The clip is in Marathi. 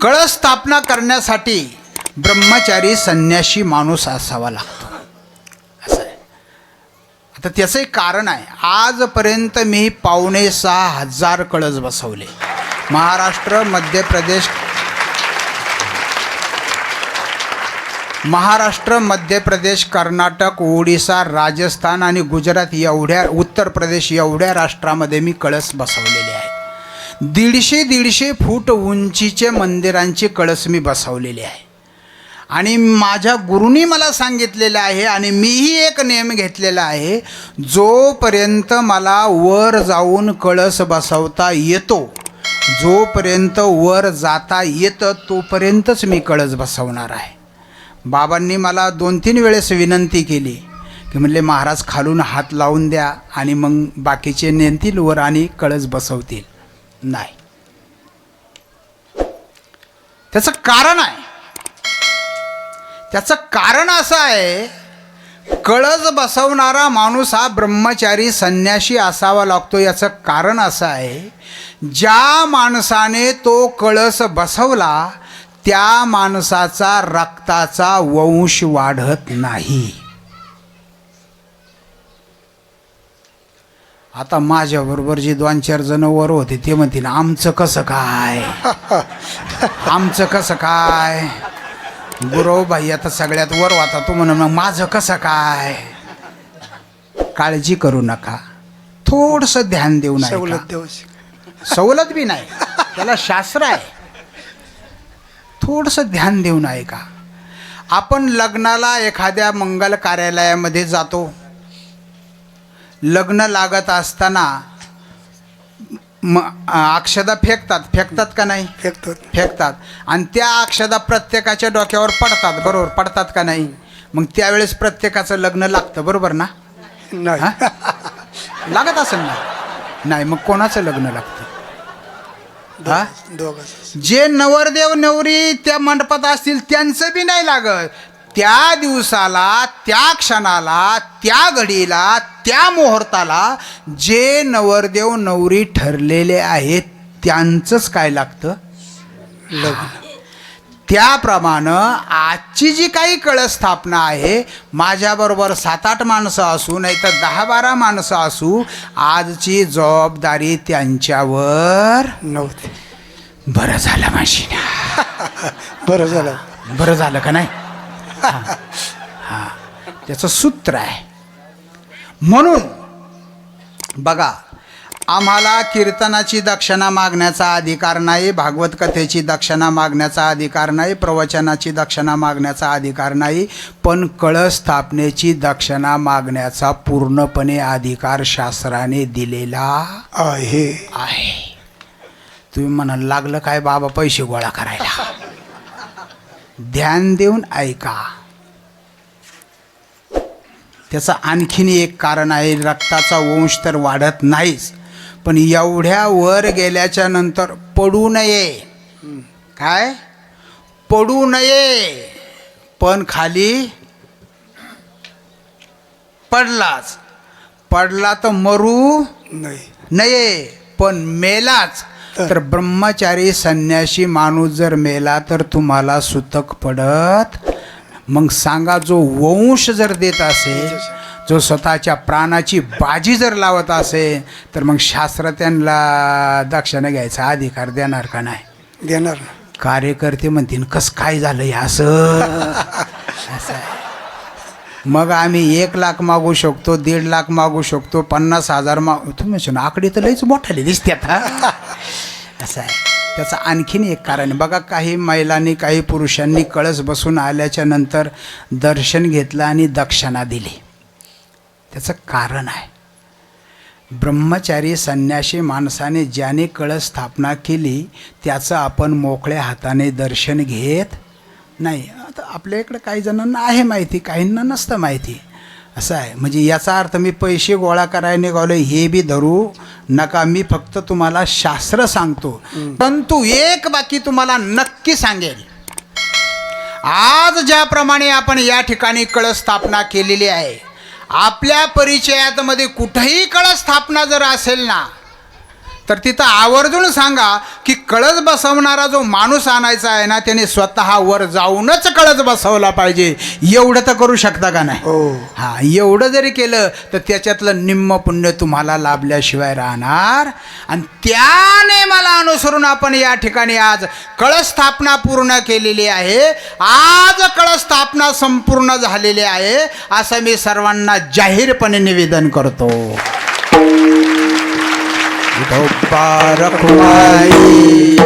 कळस स्थापना करण्यासाठी ब्रह्मचारी संन्याशी माणूस असावा लागतो. असं आहे. आता त्याचं एक कारण आहे. आजपर्यंत मी पावणे सहा हजार कळस बसवले. महाराष्ट्र मध्य प्रदेश महाराष्ट्र मध्य प्रदेश कर्नाटक ओडिसा राजस्थान आणि गुजरात एवढ्या उत्तर प्रदेश एवढ्या राष्ट्रामध्ये मी कळस बसवले. दीडशे दीडशे फूट उंचीचे मंदिरांचे कळस मी बसवलेले आहे. आणि माझ्या गुरुनी मला सांगितलेलं आहे आणि मीही एक नियम घेतलेला आहे जोपर्यंत मला वर जाऊन कळस बसवता येतो जोपर्यंत वर जाता येतं तोपर्यंतच मी कळस बसवणार आहे. बाबांनी मला दोन तीन वेळेस विनंती केली की म्हणले महाराज खालून हात लावून द्या आणि मग बाकीचे नेतील वर आणि कळस बसवतील. नाही. त्याचं कारण आहे. त्याचं कारण असं आहे कळस बसवणारा माणूस हा ब्रह्मचारी संन्याशी असावा लागतो. याचं कारण असं आहे ज्या माणसाने तो कळस बसवला त्या माणसाचा रक्ताचा वंश वाढत नाही. आता माझ्याबरोबर जे दोन चार जण वर होते ते म्हणतील आमचं कसं काय? आमचं कसं काय? गुरव भाई आता सगळ्यात वर वाता तू म्हणून. मग माझं कसं काय? काळजी करू नका. थोडंसं ध्यान देऊ नये सवलत देऊ सवलत बी नाही. त्याला शास्त्र आहे. थोडंसं ध्यान देऊ नये का आपण लग्नाला एखाद्या मंगल कार्यालयामध्ये जातो. लग्न लागत असताना म अक्षदा फेकतात. फेकतात का नाही? फेकतो फेकतात. आणि त्या अक्षदा प्रत्येकाच्या डोक्यावर पडतात. बरोबर? पडतात का नाही? मग त्यावेळेस प्रत्येकाचं लग्न लागतं. बरोबर ना? नाही. हा? लागत असेल ना? नाही मग कोणाचं लग्न लागतं? हा? जे नवरदेव नवरी त्या मंडपात असतील त्यांचं बी नाही लागत. त्या दिवसाला त्या क्षणाला त्या घडीला त्या मुहूर्ताला जे नवरदेव नवरी ठरलेले आहेत त्यांचंच काय लागतं? लग्न. त्याप्रमाणे आजची जी काही कळस स्थापना आहे माझ्याबरोबर सात आठ माणसं असू नाही तर दहा बारा माणसं असू आजची जबाबदारी त्यांच्यावर नव्हते. बरं झालं माझी बरं झालं. बरं झालं का नाही? हां त्याचं सूत्र आहे. म्हणून बघा आम्हाला कीर्तनाची दक्षिणा मागण्याचा अधिकार नाही भागवत कथेची दक्षिणा मागण्याचा अधिकार नाही प्रवचनाची दक्षिणा मागण्याचा अधिकार नाही पण कळस स्थापनेची दक्षिणा मागण्याचा पूर्णपणे अधिकार शास्त्राने दिलेला आहे. आहे. तुम्ही म्हणायला लागलं काय बाबा पैसे गोळा करायला? ध्यान देऊन ऐका. त्याचं आणखीन एक कारण आहे रक्ताचा वंश तर वाढत नाहीच पण एवढ्या वर गेल्याच्यानंतर पडू नये. काय? पडू नये. पण खाली पडलाच. पडला तर मरू नये पण मेलाच. तर ब्रह्मचारी संन्याशी माणूस जर मेला तर तुम्हाला सुतक पडत. मग सांगा जो वंश जर देत असेल जो स्वतःच्या प्राणाची बाजी जर लावत असेल तर मग शास्त्र त्यांना दक्षिणा घ्यायचा अधिकार देणार का नाही? देणार. कार्यकर्ते म्हणतील कस काय झालं हे असं? असं आहे मग आम्ही एक लाख मागू शकतो दीड लाख मागू शकतो पन्नास हजार माग तुम्ही म्हणशील, आकडे तर लईच मोठाली दिसते आता. असं आहे. त्याचं आणखीन एक कारण बघा काही महिलांनी काही पुरुषांनी कळस बसून आल्याच्यानंतर दर्शन घेतलं आणि दक्षिणा दिली. त्याचं कारण आहे. ब्रह्मचारी संन्यासी माणसाने ज्याने कळस स्थापना केली त्याचं आपण मोकळ्या हाताने दर्शन घेत नाही. आपल्या इकडं काही जणांना आहे माहिती काहींना नसतं माहिती. असं आहे. म्हणजे याचा अर्थ मी पैसे गोळा करायला निघालो हे बी धरू नका. मी फक्त तुम्हाला शास्त्र सांगतो. परंतु एक बाकी तुम्हाला नक्की सांगेल. आज ज्याप्रमाणे आपण या ठिकाणी कळस स्थापना केलेली आहे आपल्या परिचयात मध्ये कुठंही कळस स्थापना जर असेल ना तर तिथं आवर्जून सांगा की कळस बसवणारा जो माणूस आणायचा आहे ना त्याने स्वतः वर जाऊनच कळस बसवला पाहिजे. एवढं तर करू शकता का नाही? हो. हा एवढं जरी केलं तर त्याच्यातलं निम्म पुण्य तुम्हाला लाभल्याशिवाय राहणार. आणि त्या नेमाला अनुसरून आपण या ठिकाणी आज कळस स्थापना पूर्ण केलेली आहे. आज कळस स्थापना संपूर्ण झालेली आहे असं मी सर्वांना जाहीरपणे निवेदन करतो. Então para com aí.